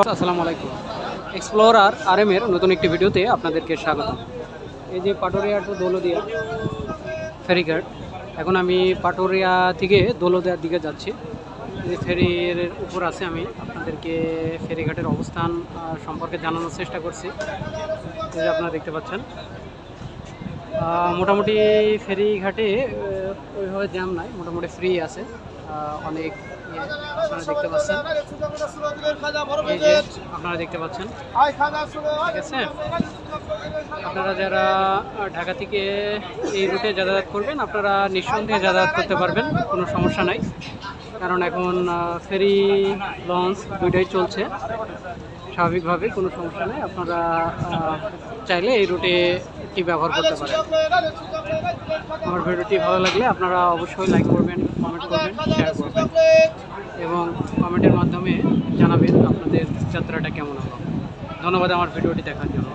আসসালামু আলাইকুম। এক্সপ্লোরার আর এম এর নতুন একটি ভিডিওতে আপনাদেরকে স্বাগত। এই যে পাটোরিয়া টু দৌলদিয়া ফেরিঘাট, এখন আমি পাটোরিয়া থেকে দৌলদিয়ার দিকে যাচ্ছি। এই ফেরির উপর আছে আমি আপনাদেরকে ফেরিঘাটের অবস্থান সম্পর্কে জানানোর চেষ্টা করছি। এই যে আপনারা দেখতে পাচ্ছেন। মোটামুটি ফেরিঘাটে ওইভাবে জ্যাম নাই, মোটামুটি ফ্রি আছে। অনেক আপনারা দেখতে পাচ্ছেন। আপনারা দেখতে পাচ্ছেন। ঠিক আছে? আপনারা যারা ঢাকা থেকে এই রুটে যাতায়াত করবেন, আপনারা নিঃসন্দেহে যাতায়াত করতে পারবেন, কোনো সমস্যা নাই। কারণ এখন ফেরি, লঞ্চ দুইটাই চলছে। স্বাভাবিকভাবে কোনো সমস্যা নেই। আপনারা চাইলে এই রুটে টি ব্যবহার করতে পারেন। আমার ভিডিওটি ভালো লাগলে আপনারা অবশ্যই লাইক করবেন। কমেন্ট করবেন শেয়ার করবেন। এবং কমেন্টের মাধ্যমে জানাবেন আপনাদের যাত্রাটা কেমন হলো। ধন্যবাদ আমার ভিডিওটি দেখার জন্য।